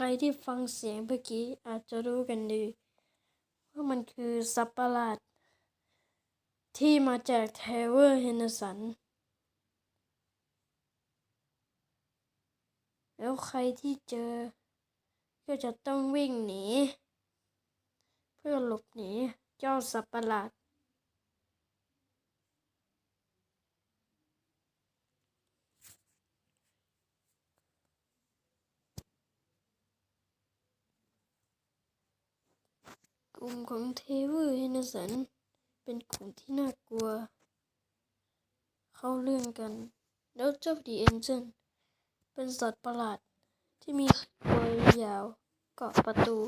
รับใครที่ฟังเสียงเมื่อกี้อาจจะรู้กันดี ว่ามันคือสัตว์ประหลาด ที่มาจากเทเวอร์เฮนสัน แล้วใครที่เจอ ก็จะต้องวิ่งหนี เพื่อหลบหนีเจ้าสัตว์ประหลาด กลุ่มของเทเวอร์เฮนสัน เป็นกลุ่มที่น่ากลัว เข้าเรื่องกัน แล้วเจ้าดีเอนเจนเป็นสัตว์ประหลาดที่มีตัวยาวเกาะประตู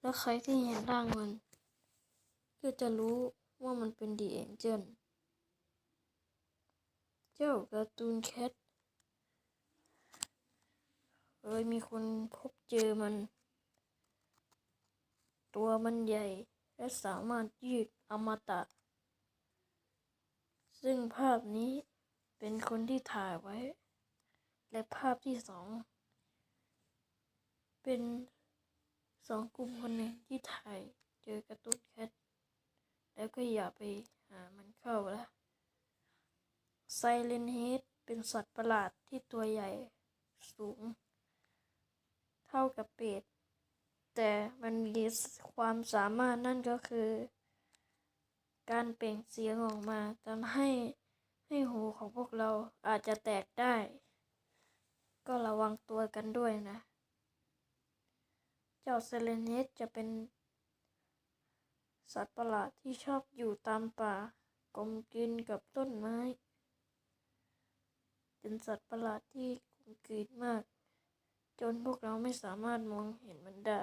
แล้วใครที่เห็นร่างมัน ก็จะรู้ว่ามันเป็นดีเอนเจนเจ้าการ์ตูนแคทเคยมีคนพบเจอมัน ตัวมันใหญ่ และสามารถยืดอมตะ ซึ่งภาพนี้เป็นคนที่ถ่ายไว้ และภาพที่สอง เป็นสองกลุ่มคนหนึ่งที่ถ่ายเจอกร์ตูนแคทแล้วก็อย่าไปหามันเข้าละไซเลนเฮดเป็นสัตว์ประหลาดที่ตัวใหญ่สูง เท่ากับเป็ด แต่มันมีความสามารถนั่นก็คือ การเปล่งเสียงออกมาทำให้ให้หูของพวกเราอาจจะแตกได้ ก็ระวังตัวกันด้วยนะ เจ้าเซเลเนสจะเป็นสัตว์ประหลาดที่ชอบอยู่ตามป่ากลมกลืนกับต้นไม้ เป็นสัตว์ประหลาดที่กลมกลืนมาก จนพวกเราไม่สามารถมองเห็นมันได้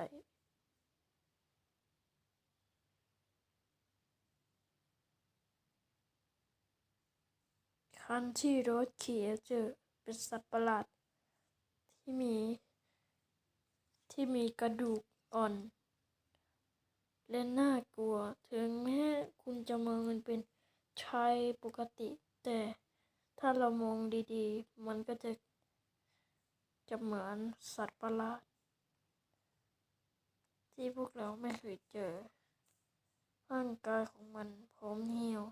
คันที่รดเคียเจอเป็นสัตว์ประหลาด ที่มี ที่มีกระดูกอ่อน และน่ากลัว ถึงแม้คุณจะมองมันเป็นชายปกติ แต่ถ้าเรามองดีๆ มันก็จะ จะเหมือนสัตว์ประหลาด ที่พวกเราไม่เคยเจอ ร่างกายของมันพร้อมเหี่ยว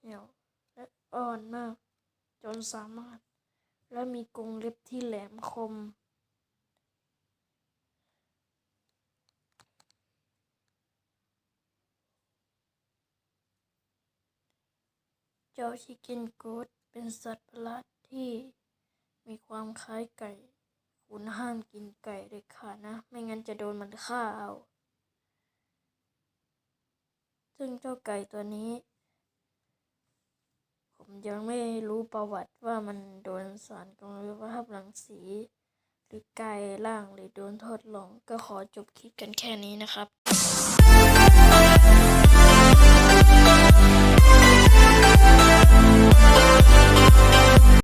เหี่ยวและอ่อนมาก จนสามารถ และมีกรงเล็บที่แหลมคม เจ้าชิคเก้นโกดเป็นสัตว์ประหลาดที่ มีความคล้ายไก่ คุณห้ามกินไก่เลยค่ะนะ ไม่งั้นจะโดนมันฆ่าเอา ซึ่งเจ้าไก่ตัวนี้ ผมยังไม่รู้ประวัติว่ามันโดนสารกัมมันตภาพลังสี หรือไก่ล่างหรือโดนทดลอง ก็ขอจบคลิปกันแค่นี้นะครับ Thank.